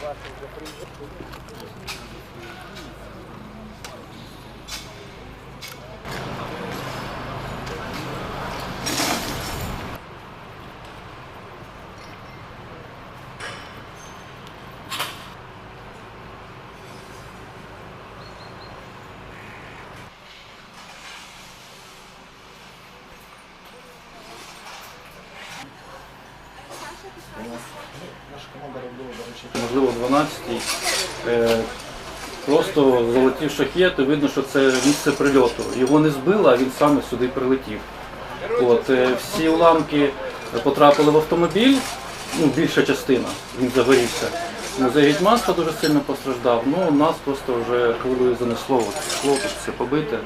Ваши запрыгивают. Можливо, 12-й. Е, Просто залетів шахет, і видно, що це місце прильоту. Його не збило, а він саме сюди прилетів. От, е, всі уламки потрапили в автомобіль, ну, більша частина, він загорівся. Музей Гетьманства дуже сильно постраждав. Ну, нас просто вже хвилею занесло, скло все побите.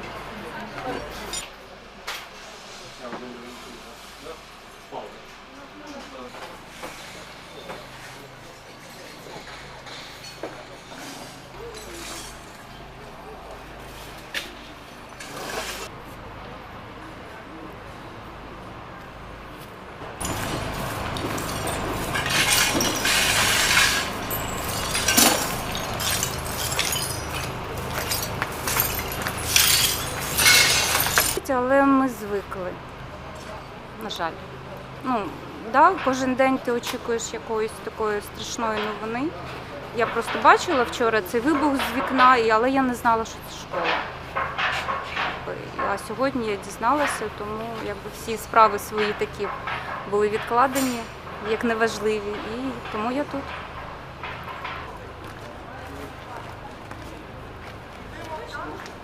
болить, але ми звикли. На жаль. Ну, да, Кожен день ти очікуєш якоїсь такої страшної новини. Я просто бачила вчора цей вибух з вікна, але я не знала, що це школа. А сьогодні я дізналася, тому якби всі справи свої такі були відкладені, як неважливі, і тому я тут. Thank.